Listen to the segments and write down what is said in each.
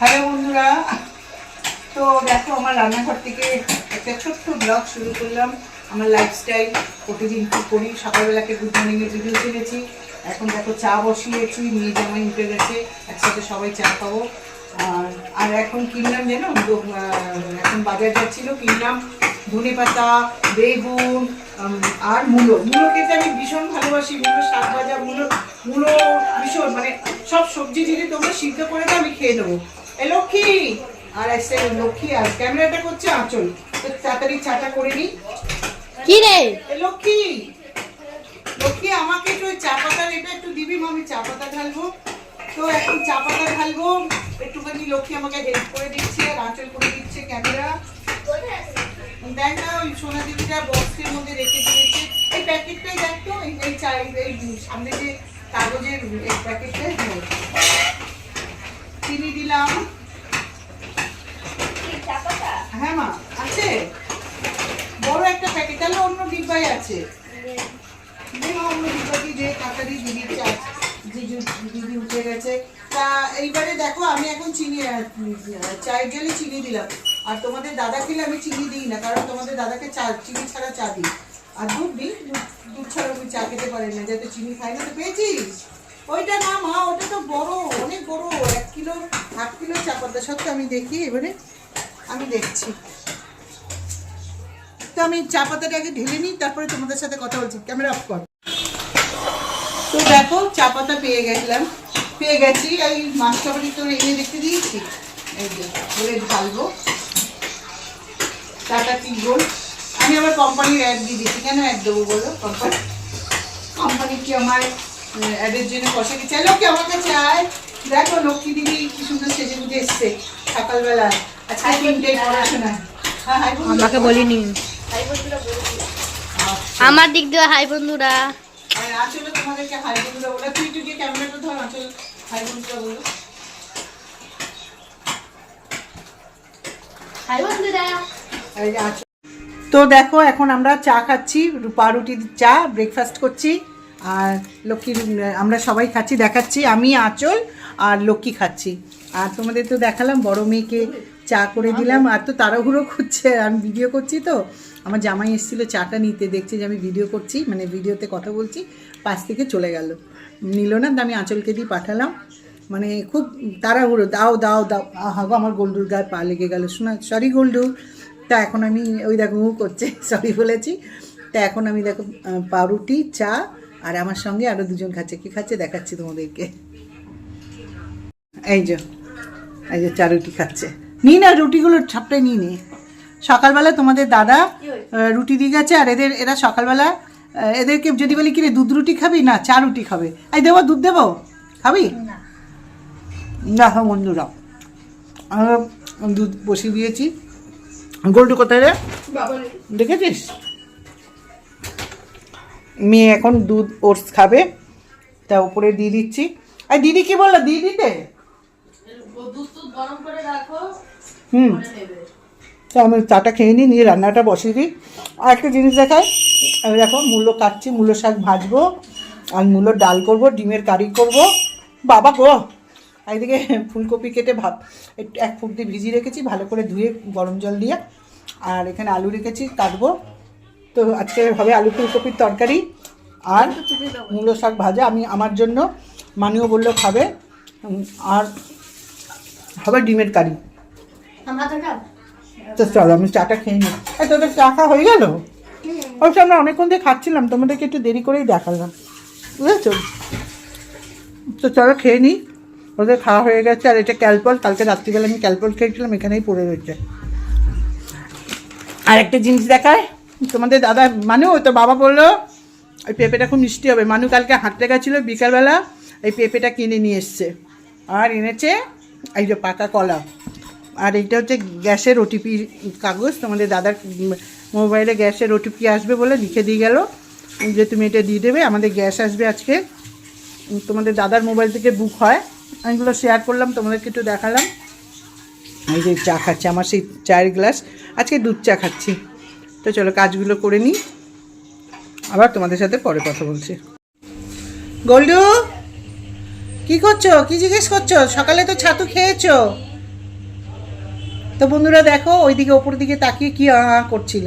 Hello বন্ধুরা, তো দেখো আমার রান্নাঘর থেকে একটা ছোট্ট ব্লগ শুরু করলাম। আমার লাইফস্টাইল প্রতিদিন কী করি? সকালবেলাকে গুড মর্নিংয়ের ভিডিও ছেড়েছি। এখন দেখো চা বসিয়েছি, মেয়ে জামাই উঠে গেছে, একসাথে সবাই চা খাব। আর এখন কিনলাম জানো এখন বাজার যাচ্ছিল, কিনলাম। ধনে পাতা বেগুন আর মূলো। মূলো খেতে আমি ভীষণ ভালোবাসি মূলো শাক ভাজা মূলো মূলো ভীষণ মানে সব সবজি যদি তোমরা সিদ্ধ করে দাও আমি খেয়ে নেব। এ লক্ষ্মী! আর এসে লক্ষ্মী আর ক্যামেরাটা করছে আঁচল। তো তাড়াতাড়ি চাটা করে নিই। কি রে? এ লক্ষ্মী! লক্ষ্মী আমাকে একটু চা পাতা এটা একটু দিবি? মা, আমি চা পাতা ঢালবো। তো এখন চা পাতা ঢালবো। একটুখানি লক্ষ্মী আমাকে হেল্প করে দিচ্ছে আর আঁচল করে দিচ্ছে ক্যামেরা দেখ না ওই সোনা দিদিটা বক্সের মধ্যে রেখে দিয়েছে। এই প্যাকেটটাই দেখ তো এই এই এই সামনে যে কাগজের এই প্যাকেটটাই চিনি দিলাম। হ্যাঁ মা আছে। বড় একটা প্যাকেট। তাহলে অন্য ডিব্বাই আছে। দেখো অন্য ডিব্বাটি যে তাড়াতাড়ি দিদির চা দিদি দিদি উঠে গেছে। তা এইবারে দেখো আমি এখন চিনি চায়ের জলে চিনি দিলাম। আর তোমাদের দাদা খেলে আমি চিনি দিই না, কারণ তোমাদের দাদাকে চা, চিনি ছাড়া চা দিই। আর দুধ দিই, দুধ- ছাড়া আমি চা খেতে পারি না যাতে চিনি খাই না, তো পেয়েছিস? ওইটা না মা, ওটা তো বড়, অনেক বড়, এক কিলো, হাফ কিলো চা পাতা। সত্ত্বে আমি দেখি, এবারে আমি দেখছি। তো আমি চা পাতাটা আগে ঢেলে নিই, তারপরে তোমাদের সাথে কথা বলছি। ক্যামেরা অফ কর। তো দেখো, চা পাতা পেয়ে গেছিলাম। পেয়ে গেছি, এই মাছটা বাড়ি তো এনে রেখে দিয়েছি। এই যে ঢালবো। টাটা টি গোল্ড আমি আবার কোম্পানির অ্যাড দিয়ে দিচ্ছি। কেন অ্যাড দেবো বলো? কোম্পানি কোম্পানি কি আমার অ্যাডের জন্য পয়সা কি চাইলো কি আমাকে চায়। দেখো লক্ষ্মী দিদি কি সুন্দর সেজে গুজে এসছে সকালবেলা আজকে তিনটে পড়াশোনা। হ্যাঁ। আমাকে বলিনি। আচ্ছা। আমার দিক দিয়ে হাই বন্ধুরা। আর আঁচলে তোমাদেরকে হাই বন্ধুরা বলে। তুই একটু ক্যামেরাটা ধর হাই বন্ধুরা বলো। হাই বন্ধুরা। তো দেখো এখন আমরা চা খাচ্ছি পাউরুটির চা ব্রেকফাস্ট করছি আর লক্ষ্মীর আমরা সবাই খাচ্ছি দেখাচ্ছি আমি আঁচল আর লক্ষ্মী খাচ্ছি। আর তোমাদের তো দেখালাম বড় মেয়েকে চা করে দিলাম আর তো তাড়াহুড়ো করছে আমি ভিডিও করছি তো। আমার জামাই এসেছিল চাটা নিতে দেখছে যে আমি ভিডিও করছি মানে ভিডিওতে কথা বলছি পাশ থেকে চলে গেল। নিল না তো আমি আঁচলকে দিয়ে পাঠালাম। মানে খুব তাড়াহুড়ো দাও দাও দাও আহা গো আমার গোল্ডুর গায়ে পা লেগে গেল। শোনা সরি গোল্ডু। তা এখন আমি ওই দেখো হু করছে সরি বলেছি। তা এখন আমি দেখো পাউরুটি চা আর আমার সঙ্গে আরও দুজন খাচ্ছে। কি খাচ্ছে? দেখাচ্ছি তোমাদেরকে। এই যে এই যে চা রুটি খাচ্ছে। নি না রুটিগুলো ছাপটাই নিয়ে নে সকালবেলা তোমাদের দাদা রুটি দিয়ে গেছে আর এদের এরা সকালবেলা এদেরকে যদি বলি কিরে দুধ রুটি খাবি? না চা রুটি খাবে। এই দেবো দুধ দেবো? খাবি? দেখো বন্ধুরা। আমরা দুধ বসিয়ে দিয়েছি। গোল্ডু কোথায় রে? দেখেছিস? মেয়ে এখন দুধ ওটস খাবে। তা উপরে দিয়ে দিচ্ছি। আর দিদি কি বলল? দিয়ে দিতে? হুম। তো আমি চাটা খেয়ে নিই নিয়ে রান্নাটা বসিয়ে দিই। আর একটা জিনিস দেখায় আমি দেখো মূলো কাটছি মূলো শাক ভাজবো আর মূলোর ডাল করব ডিমের কারি করব। বাবা গো! এদিকে ফুলকপি কেটে ভাব একটু এক ফুট দিয়ে ভিজিয়ে রেখেছি ভালো করে ধুয়ে গরম জল দিয়ে। আর এখানে আলু রেখেছি কাটবো। তো আজকে হবে আলু ফুলকপির তরকারি আর মূলো শাক ভাজা। আমি আমার জন্য মানিও বলল খাবে। আর হবে ডিমের কারি। তো চলো আমি চাটা খেয়ে নিই। তোদের চা খাওয়া হয়ে গেল? অবশ্য আমরা অনেকক্ষণ দিয়ে খাচ্ছিলাম তোমাদেরকে একটু দেরি করেই দেখালাম। বুঝেছ? তো চলো খেয়ে নিই। ওদের খাওয়া হয়ে গেছে, আর এটা ক্যালপল, কালকে রাত্রিবেলা আমি ক্যালপল খেয়েছিলাম, এখানেই পড়ে রয়েছে। আর একটা জিনিস দেখায় তোমাদের দাদা মানু, তো বাবা বলল, ওই পেঁপেটা খুব মিষ্টি হবে। মানু কালকে হাঁটতে গেছিল বিকালবেলা, এই পেঁপেটা কিনে নিয়ে এসছে। আর এনেছে এই যে পাকা কলা। আর এইটা হচ্ছে গ্যাসের ওটিপি কাগজ, তোমাদের দাদার মোবাইলে গ্যাসের ওটিপি আসবে বলে লিখে দিয়ে গেল, যে তুমি এটা দিয়ে দেবে, আমাদের গ্যাস আসবে আজকে। তোমাদের দাদার মোবাইল থেকে বুক হয়। আমি এগুলো শেয়ার করলাম, তোমাদেরকে একটু দেখালাম। এই যে চা খাচ্ছি আমার সেই চায়ের গ্লাস আজকে দুধ চা খাচ্ছি। তো চলো কাজগুলো করে নিই। আবার তোমাদের সাথে পরে কথা বলছি। গোল্ডু, কি করছ? কি জিজ্ঞেস করছ? সকালে তো ছাতু খেয়েছো। তো বন্ধুরা দেখো, ওইদিকে ওপর দিকে তাকিয়ে কি করছিল।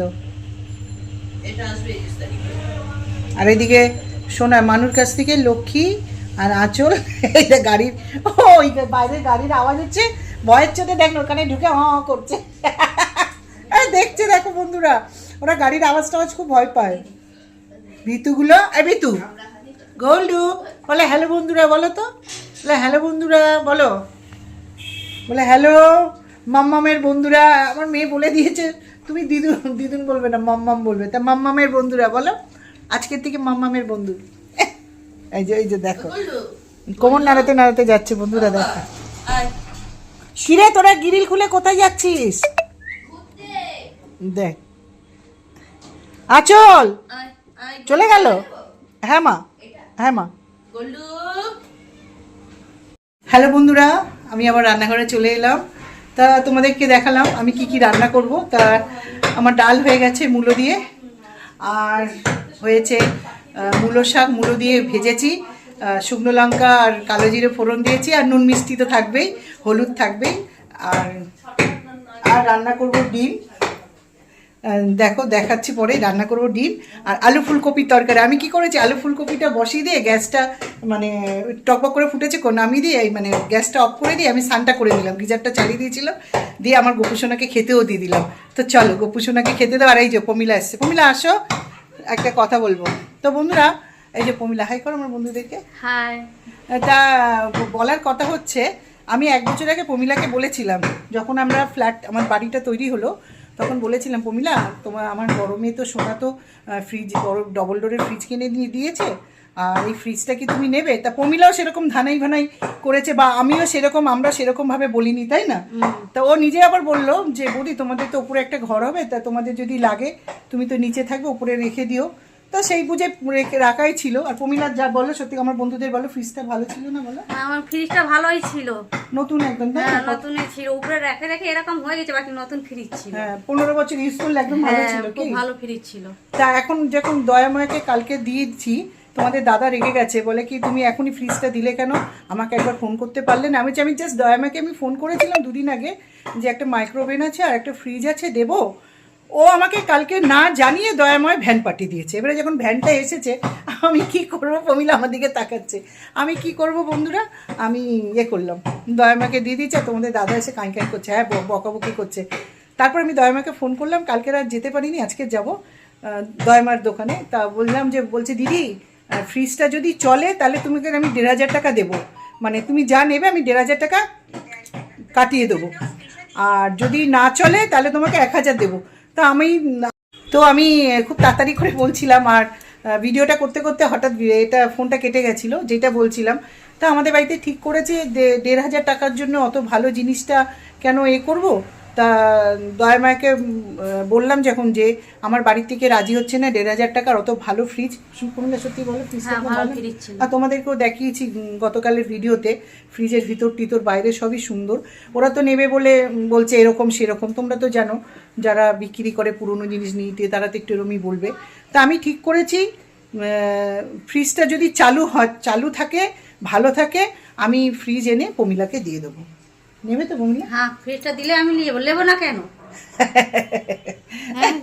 আর এদিকে সোনা, মানুর কাছ থেকে লক্ষ্মী আর আঁচল, এই যে গাড়ির ওই বাইরের গাড়ির আওয়াজ হচ্ছে, ভয়ের চোখে দেখল, ওখানে ঢুকে হ করছে। দেখছে, দেখো বন্ধুরা, ওরা গাড়ির আওয়াজ টাওয়াজ খুব ভয় পায়। ভিতুগুলো এই ভিতু গোল্ডু, বলে, হ্যালো বন্ধুরা, বলো তো। বলে, হ্যালো বন্ধুরা, বলো। বলে, হ্যালো মাম্মামের বন্ধুরা, আমার মেয়ে বলে দিয়েছে, তুমি দিদুন দিদুন বলবে না, মাম্মাম বলবে। তা মাম্মামের বন্ধুরা, বলো, আজকের থেকে মাম্মামের বন্ধু। এই যে এই যে দেখো। কোমর নাড়াতে নাড়াতে যাচ্ছে বন্ধুরা দেখো। কিরে তোরা গিরিল খুলে কোথায় যাচ্ছিস? দেখ আচল চলে। গেল? হ্যাঁ মা। হ্যাঁ মা। হ্যালো বন্ধুরা আমি আবার রান্নাঘরে চলে এলাম। তা তোমাদেরকে দেখালাম আমি কি কি রান্না করব। তা আমার ডাল হয়ে গেছে মূলো দিয়ে। আর হয়েছে মূলো শাক, মূলো দিয়ে ভেজেছি। শুকনো লঙ্কা আর কালো জিরে ফোড়ন দিয়েছি, আর নুন মিষ্টি তো থাকবেই, হলুদ থাকবেই। আর আর রান্না করব ডিম। দেখো, দেখাচ্ছি পরে রান্না করব ডিম। আর আলু ফুলকপির তরকারি। আমি কি করেছি, আলু ফুলকপিটা বসিয়ে দিয়ে গ্যাসটা মানে টকবক করে ফুটেছে নামিয়ে দিয়ে মানে গ্যাসটা অফ করে দিয়ে আমি স্নানটা করে দিলাম গিজারটা চালিয়ে দিয়েছিলাম দিয়ে আমার গোপুসোনাকে খেতেও দিয়ে দিলাম। তো চলো, গোপুসোনাকে খেতে দাও। আর এই যে, পমিলা এসছে। পমিলা, আসো। একটা কথা বলব। তো বন্ধুরা এই যে পমিলা হাই করো আমার বন্ধুদেরকে। হাই তা বলার কথা হচ্ছে আমি এক বছর আগে পমিলাকে বলেছিলাম যখন আমরা ফ্ল্যাট আমার বাড়িটা তৈরি হলো তখন বলেছিলাম পমিলা তোমার আমার গরমে তো সোনা তো ফ্রিজ বড় ডবল ডোরের ফ্রিজ কিনে দিয়ে দিয়েছে। আর এই ফ্রিজটা কি তুমি নেবে? তা পমিলাও সেরকম ধানাই ভানাই করেছে বা আমিও সেরকম আমরা সেরকম ভাবে বলিনি তাই না? তা ও নিজে আবার বলল যে বৌদি তোমাদের তো উপরে একটা ঘর হবে তা তোমাদের যদি লাগে তুমি তো নিচে থাকবে উপরে রেখে দিও। তো সেই বুঝে রাখাই ছিল। আর পমিলার যা বলো সত্যি আমার বন্ধুদের বলো ফ্রিজটা ভালো ছিল না বলো? আমার ফ্রিজটা ভালোই ছিল। নতুন একদম হ্যাঁ? নতুনই ছিল। উপরে রেখে রেখে এরকম হয়ে গেছে বাকি নতুন ফ্রিজ ছিল। হ্যাঁ পনেরো বছর ইউজ করলে একদম ভালো হ্যাঁ ছিল খুব ভালো ফ্রিজ ছিল। তা এখন যখন দয়াময়কে কালকে দিয়েছি তোমাদের দাদা রেগে গেছে, বলে কি তুমি এখনই ফ্রিজটা দিলে কেন? আমাকে একবার ফোন করতে পারলে না। আমি আমি জাস্ট দয়াময়কে আমি ফোন করেছিলাম দুদিন আগে যে একটা মাইক্রোওভেন আছে আর একটা ফ্রিজ আছে, দেবো। ও আমাকে কালকে না জানিয়ে দয়াময় ভ্যান পাঠিয়ে দিয়েছে। এবারে যখন ভ্যানটা এসেছে, আমি কি করব? প্রমিলা আমার দিকে তাকাচ্ছে। আমি কি করব বন্ধুরা? আমি ইয়ে করলাম। দয়ামাকে দিয়ে আর তোমাদের দাদা এসে কাঁই কাঁই করছে। হ্যাঁ বকাবকি করছে। তারপর আমি দয়ামাকে ফোন করলাম, কালকে আর যেতে পারিনি, আজকে যাব দয়ামার দোকানে। তা বললাম যে বলছে, দিদি ফ্রিজটা যদি চলে, তাহলে তুমি আমি দেড় হাজার টাকা দেবো। মানে তুমি যা নেবে, আমি দেড় হাজার টাকা কাটিয়ে দেবো। আর যদি না চলে, তাহলে তোমাকে এক হাজার দেবো। তা আমি তো আমি খুব তাড়াতাড়ি করে বলছিলাম, আর ভিডিওটা করতে করতে হঠাৎ এটা ফোনটা কেটে গেছিল, যেটা বলছিলাম। তা আমাদের বাড়িতে ঠিক করেছে দেড় হাজার টাকার জন্য অত ভালো জিনিসটা কেন এ করব? তা আহ, বললাম যখন যে আমার বাড়ির থেকে রাজি হচ্ছে না দেড় হাজার টাকার অত ভালো ফ্রিজ শুনলে সত্যি বলো ফ্রিজটা হ্যাঁ। আর তোমাদেরকেও দেখিয়েছি গতকালের ভিডিওতে। ফ্রিজের ভিতর টিতর বাইরে সবই সুন্দর। ওরা তো নেবে বলে বলছে এরকম সেরকম। তোমরা তো জানো যারা বিক্রি করে পুরনো জিনিস নিতে তারা তো একটু এরমই বলবে। তা আমি ঠিক করেছি ফ্রিজটা যদি চালু হয় চালু থাকে ভালো থাকে আমি ফ্রিজ এনে পমিলাকে দিয়ে দেবো। নেবে তো পমিলা হ্যাঁ ফ্রিজটা দিলে আমি নিয়ে যাব। নেব না কেন? হ্যাঁ?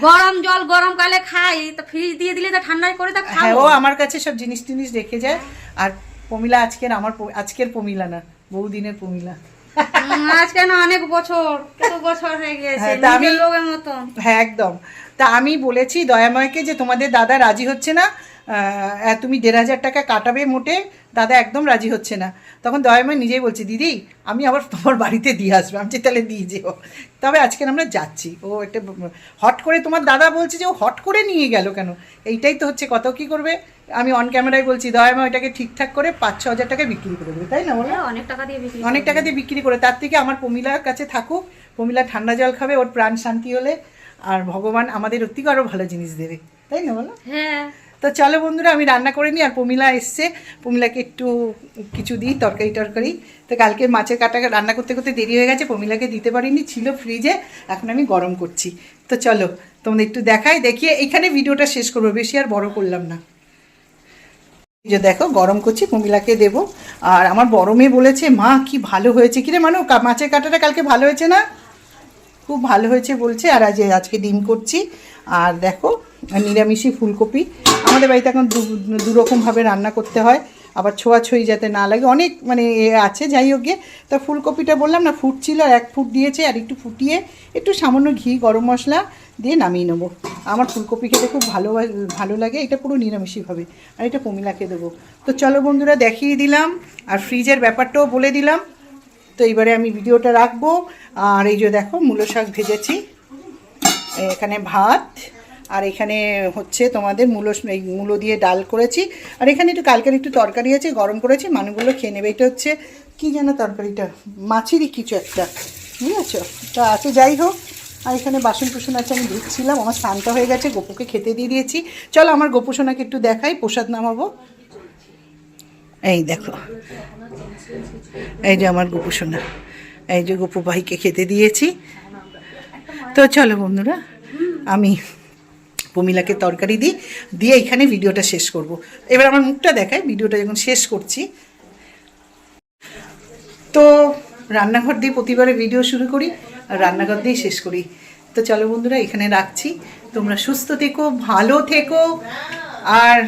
গরম জল গরম কালে খাই তো ফ্রিজ দিয়ে দিলে তো ঠান্ডায় করে তো হ্যাঁ খাব। ও আমার কাছে সব জিনিস টিনিস রেখে যায়। আর পমিলা আজকের আমার আজকের পমিলা না বহুদিনের পমিলা। উম, আজকে না অনেক বছর কত বছর হয়ে গেছে হ্যাঁ, আমি- লোকের মতন। হ্যাঁ একদম। তা আমি বলেছি দয়াময়কে যে তোমাদের দাদা রাজি হচ্ছে না তুমি দেড় হাজার টাকা কাটাবে মোটে দাদা একদম রাজি হচ্ছে না। তখন দয়াময় নিজেই বলছে দিদি আমি আবার তোমার বাড়িতে দিয়ে আসব। আমি তাহলে দিয়ে যেও। তবে আজকে আমরা যাচ্ছি। ও একটা হট করে তোমার দাদা বলছে যে ও হট করে নিয়ে গেল কেন? এইটাই তো হচ্ছে কত কি করবে? আমি অন ক্যামেরায় বলছি দয়াময় ওটাকে ঠিকঠাক করে পাঁচ ছ হাজার টাকায় বিক্রি করে দেবে। তাই না বলো? হ্যাঁ, অনেক টাকা দিয়ে বিক্রি অনেক টাকা দিয়ে বিক্রি করে তার থেকে আমার পমিলার কাছে থাকুক। পমিলা ঠান্ডা জল খাবে ওর প্রাণ শান্তি হলে। আর ভগবান আমাদের অতিকে আরও ভালো জিনিস দেবে। তাই না বলো? হ্যাঁ। তো চলো বন্ধুরা আমি রান্না করে নিই আর পমিলা এসছে। পমিলাকে একটু কিছু দিই তরকারি টরকারি। তো কালকে মাছের কাটা রান্না করতে করতে দেরি হয়ে গেছে পমিলাকে দিতে পারিনি ছিল ফ্রিজে এখন আমি গরম করছি। তো চলো তোমাদের একটু দেখাই দেখিয়ে এখানে ভিডিওটা শেষ করব বেশি আর বড় করলাম না। যে দেখো গরম করছি প্রমিলাকে দেবো। আর আমার বড় মেয়ে বলেছে মা কি ভালো হয়েছে। কিরে মানু মাছের কাটাটা কালকে ভালো হয়েছে না? খুব ভালো হয়েছে বলছে, আর আজ আজকে ডিম করছি। আর দেখো নিরামিষি ফুলকপি। আমাদের বাড়িতে এখন দু দুরকমভাবে রান্না করতে হয়। আবার ছোঁয়াছুঁই যাতে না লাগে। অনেক মানে এ আছে, যাই হোক গিয়ে তা ফুলকপিটা বললাম না, ফুটছিল আর এক ফুট দিয়েছে, আর একটু ফুটিয়ে একটু সামান্য ঘি, গরম মশলা দিয়ে নামিয়ে নেব। আমার ফুলকপি খেতে খুব ভালো ভালো লাগে। এটা পুরো নিরামিষিভাবে আর এটা প্রমিলাকে দেবো। তো চলো বন্ধুরা, দেখিয়ে দিলাম। আর ফ্রিজের ব্যাপারটাও বলে দিলাম। তো এইবারে আমি ভিডিওটা রাখব। আর এই যে দেখো, মূলো শাক ভেজেছি। এখানে ভাত, আর এখানে হচ্ছে তোমাদের মূলো এই মূলো দিয়ে ডাল করেছি। আর এখানে একটু কালকের একটু তরকারি আছে, গরম করেছি মানুষগুলো খেয়ে নেবে। এটা হচ্ছে, কী যেন তরকারিটা? মাছেরই কিছু একটা। বুঝেছ তা আছে, যাই হোক। আর এখানে বাসন কুসন আছে, আমি ধুচ্ছিলাম। আমার স্নানটা হয়ে গেছে, গোপুকে খেতে দিয়ে দিয়েছি। চলো আমার গোপুসোনাকে একটু দেখাই, প্রসাদ নামাবো। এই দেখো। এই যে আমার গোপু সোনা। এই যে গোপু ভাইকে খেতে দিয়েছি। তো চলো বন্ধুরা, আমি প্রমিলাকে তরকারি দিই, দিয়ে এখানে ভিডিওটা শেষ করব। এবার আমার মুখটা দেখায় ভিডিওটা যখন শেষ করছি। তো রান্নাঘর দিয়ে প্রতিবারে ভিডিও শুরু করি আর রান্নাঘর দিয়েই শেষ করি। তো চলো বন্ধুরা, এখানে রাখছি। তোমরা সুস্থ থেকো, ভালো থেকো। আর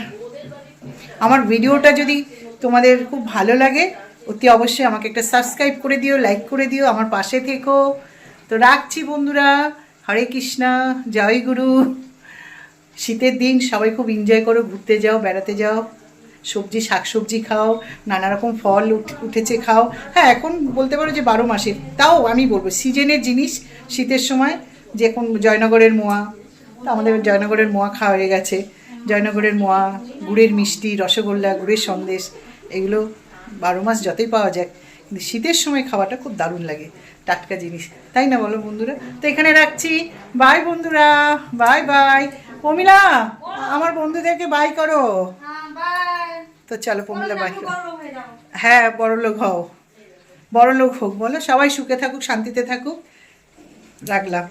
আমার ভিডিওটা যদি তোমাদের খুব ভালো লাগে, অতি অবশ্যই আমাকে একটা সাবস্ক্রাইব করে দিও লাইক করে দিও, আমার পাশে থেকো। তো রাখছি বন্ধুরা, হরে কৃষ্ণা, জয় গুরু। শীতের দিন, সবাই খুব এনজয় করো, ঘুরতে যাও, বেড়াতে যাও, সবজি, শাকসবজি খাও নানা রকম ফল উঠ- উঠেছে খাও। হ্যাঁ এখন বলতে পারো যে বারো মাসে তাও আমি বলব, সিজনের জিনিস শীতের সময়, যে কোন জয়নগরের মোয়া, তো আমাদের জয়নগরের মোয়া খাওয়া হয়ে গেছে। জয়নগরের মোয়া, গুড়ের মিষ্টি, রসগোল্লা, গুড়ের সন্দেশ, এগুলো বারো মাস যতই পাওয়া যায়, কিন্তু শীতের সময় খাওয়াটা খুব দারুণ লাগে, টাটকা জিনিস। তাই না বলো বন্ধুরা? তো এখানে রাখছি। বাই বন্ধুরা। বাই বাই প্রমিলা আমার বন্ধুদেরকে বাই করো। তো চলো প্রমিলা বাই করো। হ্যাঁ বড় লোক হও। বড় লোক হোক, বলো। সবাই সুখে থাকুক, শান্তিতে থাকুক। রাখলাম।